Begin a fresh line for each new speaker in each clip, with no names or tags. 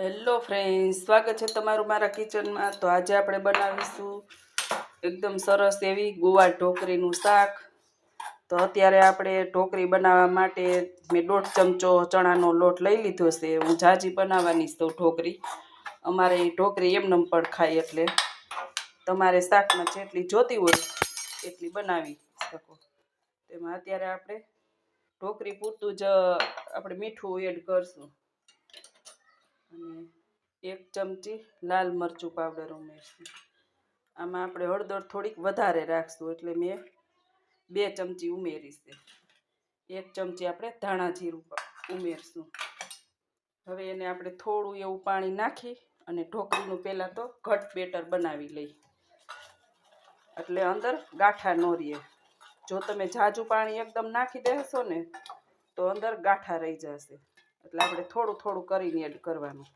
Hello friend સ્વાગત છે તમારું મારા કિચનમાં તો આજે આપણે બનાવીશું એકદમ સરસ એવી ગોવા ઢોકરીનું શાક. તો અત્યારે આપણે ઢોકરી બનાવવા માટે મેં દોઢ ચમચો ચણાનો લોટ લઈ લીધો છે. હું જાજી બનાવવાની છું ઢોકરી અમારે ઢોકરી એમનેમ પણ ખાય એટલે. તમારે શાકમાં જેટલી જોતી હોય એટલી બનાવી શકો. તેમાં અત્યારે આપણે ઢોકરી પૂરતું જ આપણે મીઠું એડ કરશું. અને એક ચમચી લાલ મરચું પાવડર ઉમેરશું. આમાં આપણે હળદર થોડીક વધારે રાખશું એટલે મેં બે ચમચી ઉમેરીશે એક ચમચી આપણે ધાણા જીરું ઉમેરશું. હવે એને આપણે થોડું એવું પાણી નાખી અને ઢોકળીનું પહેલાં તો ઘટ બેટર બનાવી લઈ. એટલે અંદર ગાંઠા ન રહે જો તમે ઝાઝું પાણી એકદમ નાખી દેશો ને, તો અંદર ગાંઠા રહી જશે. એટલે આપણે થોડું થોડું કરીને એડ કરવાનું.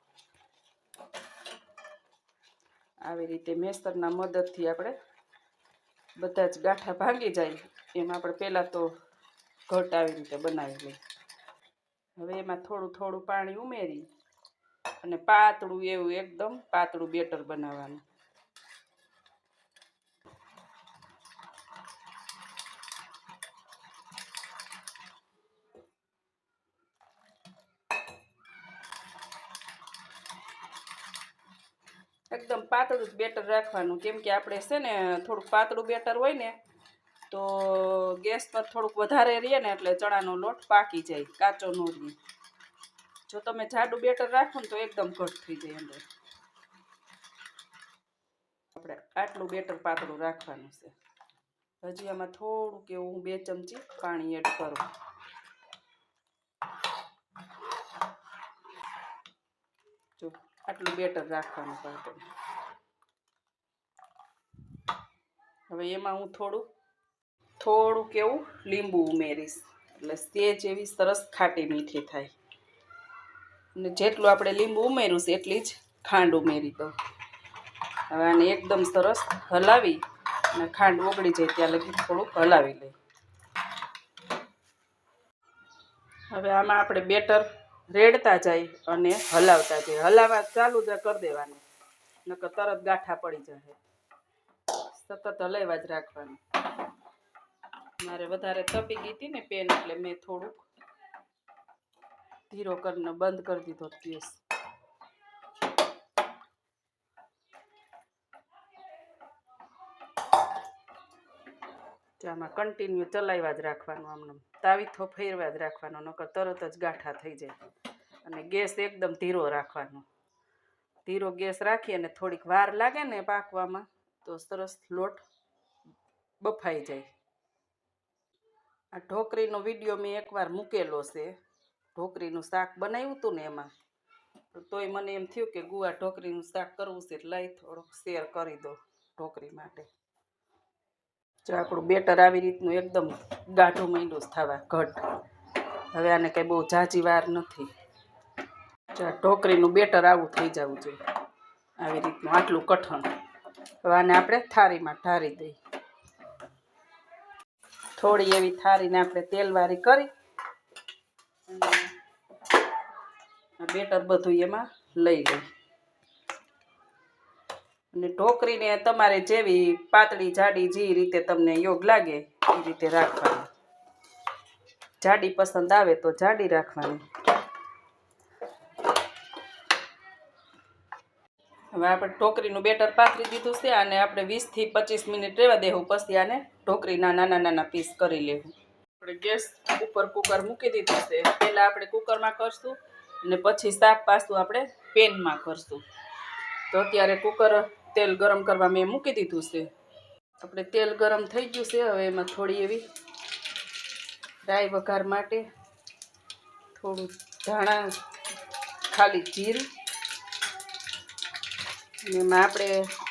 આવી રીતે મેસ્તરના મદદથી આપણે બધા જ ગાંઠા ભાંગી જાય. એમાં આપણે પહેલાં તો ઘટ આવી રીતે બનાવી લઈએ. હવે એમાં થોડું થોડું પાણી ઉમેરી અને પાતળું એવું એકદમ પાતળું બેટર બનાવવાનું. એકદમ પાતળું જ બેટર રાખવાનું. કેમ કે આપણે છે ને થોડુંક પાતળું બેટર હોય ને, તો ગેસ પર થોડુંક વધારે રહે ને એટલે ચણાનો લોટ પાકી જાય, કાચો ન રહે. જો તમે જાડું બેટર રાખો ને તો એકદમ ઘટ થઈ જાય અંદર. આપણે આટલું બેટર પાતળું રાખવાનું છે. હજી આમાં થોડુંક એવું બે ચમચી પાણી એડ કરું જો આટલું બેટર રાખવાનું પાટણ હવે એમાં હું થોડું થોડુંક એવું લીંબુ ઉમેરીશ. એટલે સેજ એવી સરસ ખાટી મીઠી થાય. અને જેટલું આપણે લીંબુ ઉમેર્યું એટલી જ ખાંડ ઉમેરી દો હવે આને એકદમ સરસ હલાવી અને ખાંડ ઓગળી જાય ત્યાં લગી થોડુંક હલાવી લઈ હવે આમાં આપણે બેટર રેડતા જાય અને હલાવતા જાય. હલાવવા ચાલુ જ કરી દેવાનું. નકર તરત ગાંઠા પડી જાય સતત હલાવ્યા જ રાખવાનું. મારે વધારે તપી ગઈ હતી ને પેન એટલે મેં થોડુંક ધીરો કરીને બંધ કરી દીધો ગેસ. તો આમાં કન્ટિન્યુ ચલાવ્યા જ રાખવાનું આમને. તાવીથો ફેરવા જ રાખવાનો, નકર તરત જ ગાંઠા થઈ જાય. અને ગેસ એકદમ ધીરો રાખવાનો. ધીરો ગેસ રાખી અને થોડીક વાર લાગે ને પાકવામાં, તો સરસ લોટ બફાઈ જાય. આ ઢોકરીનો વીડિયો મેં એકવાર મૂકેલો છે. ઢોકરીનું શાક બનાવ્યું હતું ને એમાં. તોય મને એમ થયું કે ગુવા ઢોકરીનું શાક કરવું છે એટલે લાઈ થોડોક શેર કરી દો ઢોકરી માટે. જો આપણું બેટર આવી રીતનું એકદમ ગાઢું માંડ્યું થવા ઘટ. હવે આને કંઈ બહુ ઝાઝી વાર નથી. જો આ ઢોકરીનું બેટર આવું થઈ જવું જોઈએ. આવી રીતનું આટલું કઠણ. હવે આને આપણે થાળીમાં ઢારી દઈએ. થોડી એવી થાળીને આપણે તેલવારી કરી. બેટર બધું એમાં લઈ લઈ અને ઢોકરીને તમારે જેવી પાતળી જાડી જે રીતે તમને યોગ લાગે એ રીતે રાખવાની. જાડી પસંદ આવે તો જાડી રાખવાની. હવે આપણે ઢોકરીનું બેટર પાથરી દીધું છે અને આપણે વીસથી પચીસ મિનિટ રહેવા દેવું પછી આને ઢોકરીના નાના નાના પીસ કરી લેવું. આપણે ગેસ ઉપર કુકર મૂકી દીધું છે. પહેલાં આપણે કુકરમાં કરશું અને પછી શાક પાછું આપણે પેનમાં કરશું. તો અત્યારે કુકર તેલ ગરમ કરવા મેં મૂકી દીધું છે. આપણે તેલ ગરમ થઈ ગયું છે, હવે એમાં થોડી એવી રાઈ વઘાર માટે થોડું ધાણા, ખાલી જીર એમાં આપણે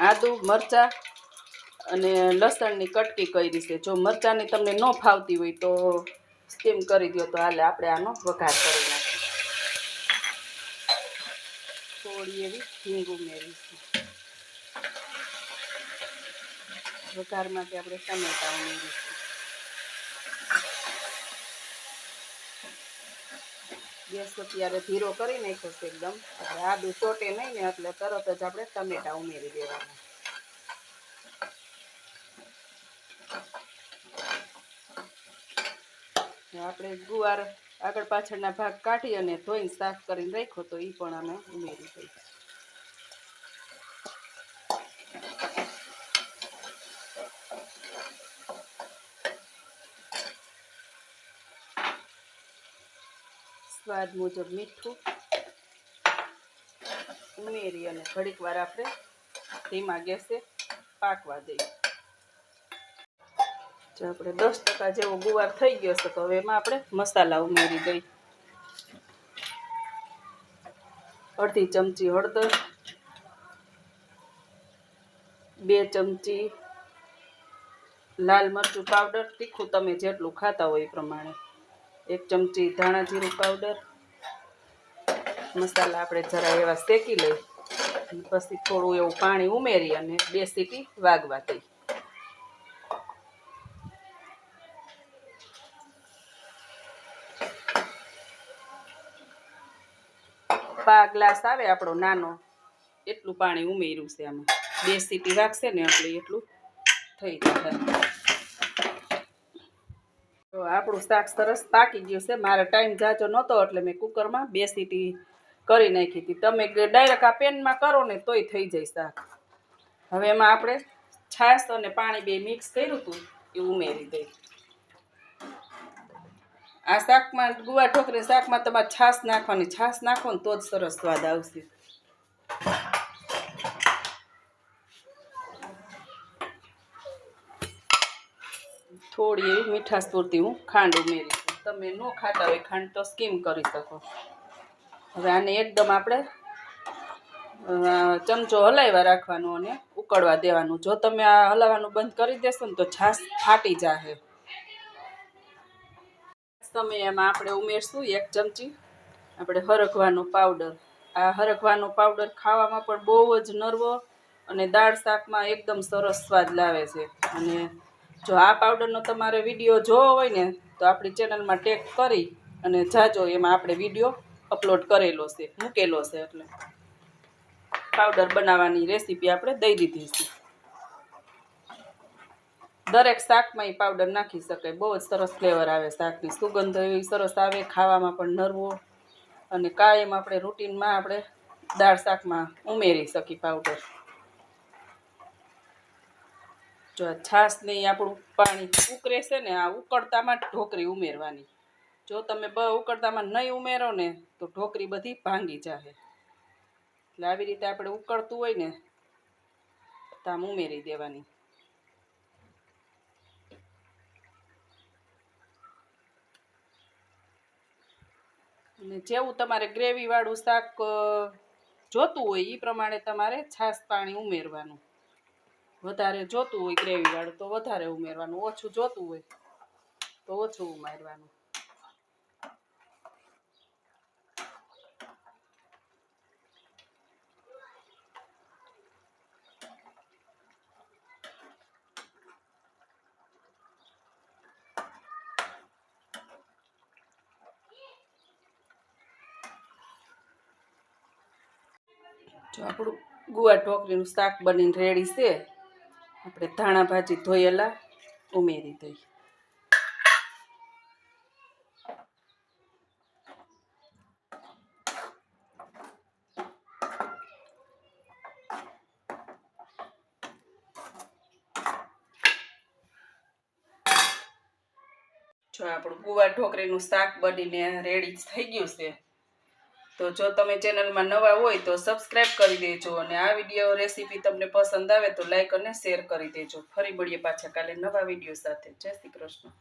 આદુ, મરચાં અને લસણની કટકી કરી છે. જો મરચાંની તમને ન ફાવતી હોય તો સ્ટીમ કરી દો, તો હાલે આપણે આનો વઘાર કરી નાખીએ થોડી એવી હિંગ ઉમેરીશું. વઘાર માટે આપણે ટમેટા ઉમેરીશું ગેસ અત્યારે ધીરો કરી નાખ્યો છે એકદમ. એટલે ચોટે નહીં ને એટલે તરત જ આપણે ટમેટા ઉમેરી દેવાના. આપણે ગુવાર આગળ પાછળના ભાગ કાઢી અને ધોઈને સાફ કરીને રાખ્યો તો એ પણ અમે ઉમેરી દઈએ સ્વાદ મુજબ મીઠું ઉમેરી અને ઘડીક વાર આપણે ધીમા ગેસે પાકવા દઈએ. જો આપણે દસ ટકા જેવો ગુવાર થઈ ગયો છે, તો હવે એમાં આપણે મસાલા ઉમેરી દઈએ. અડધી ચમચી હળદર, બે ચમચી લાલ મરચું પાવડર તીખું તમે જેટલું ખાતા હોય એ પ્રમાણે. એક ચમચી ધાણા જીરું પાવડર મસાલા આપણે જરા એવા શેકી લઈ પછી થોડું એવું પાણી ઉમેરી અને બે સીટી વાગવા દઈ પા ગ્લાસ આવે આપણો નાનો, એટલું પાણી ઉમેર્યું છે આમાં. બે સીટી વાગશે ને એટલે એટલું થઈ જશે આપણું શાક સરસ પાકી ગયું છે. મારે ટાઈમ જાજો નહોતો એટલે મેં કુકરમાં બે સીટી કરી નાખી હતી. તમે ડાયરેક્ટ આ પેનમાં કરો ને તોય થઈ જાય શાક. હવે એમાં આપણે છાશ અને પાણી બે મિક્સ કર્યું હતું એ ઉમેરી દઈ. આ શાકમાં ગુવા ઢોકરી શાકમાં તમારે છાશ નાખવાની. છાશ નાખો ને તો જ સરસ સ્વાદ આવશે. થોડી એવી મીઠાશ પૂરતી હું ખાંડ ઉમેરી તમે ન ખાતા હોય ખાંડ તો સ્કીમ કરી શકો. હવે આને એકદમ આપણે ચમચો હલાવ્યા રાખવાનો અને ઉકળવા દેવાનું. જો તમે આ હલાવવાનું બંધ કરી દેશો ને તો છાશ ફાટી જશે તમે એમાં આપણે ઉમેરશું એક ચમચી. આપણે હરખવાનો પાવડર. આ હરખવાનો પાવડર ખાવામાં પણ બહુ જ નરવો અને દાળ શાકમાં એકદમ સરસ સ્વાદ લાવે છે. અને જો આ પાવડરનો તમારે વીડિયો જોવો હોય ને, તો આપણી ચેનલમાં ટેગ કરી અને જાજો, એમાં આપણે વીડિયો અપલોડ કરેલો છે, મૂકેલો છે એટલે. પાવડર બનાવવાની રેસીપી આપણે દઈ દીધી છે. દરેક શાકમાં એ પાવડર નાખી શકાય. બહુ જ સરસ ફ્લેવર આવે શાકની. સુગંધ એવી સરસ આવે, ખાવામાં પણ નરવો. અને કાયમ આપણે રૂટીનમાં આપણે દાળ શાકમાં ઉમેરી શકીએ પાવડર જો આ છાશ નહીં આપણું પાણી ઉકળે છે ને આ ઉકળતામાં ઢોકરી ઉમેરવાની. જો તમે બ ઉકળતામાં નહીં ઉમેરો ને તો ઢોકરી બધી ભાંગી જાય એટલે આવી રીતે આપણે ઉકળતું હોય ને તામ ઉમેરી દેવાની. અને જેવું તમારે ગ્રેવીવાળું શાક જોતું હોય એ પ્રમાણે તમારે છાશ પાણી ઉમેરવાનું. વધારે જોતું હોય ગ્રેવીવાળું તો વધારે ઉમેરવાનું, ઓછું જોતું હોય તો ઓછું ઉમેરવાનું. જો આપણું ગુવાર ઢોકળીનું શાક બનીને રેડી છે. આપણે ધાણા ભાજી ધોયેલા, ઉમેરી દઈ જો આપણું ગુવા ઢોકળીનું શાક બનીને રેડી થઈ ગયું છે. તો જો તમે ચેનલમાં નવા હોય તો સબસ્ક્રાઈબ કરી દેજો અને આ વીડિયો રેસીપી તમને પસંદ આવે તો લાઇક અને શેર કરી દેજો. ફરી મળીએ પાછા કાલે નવા વીડિયો સાથે. જય શ્રી કૃષ્ણ.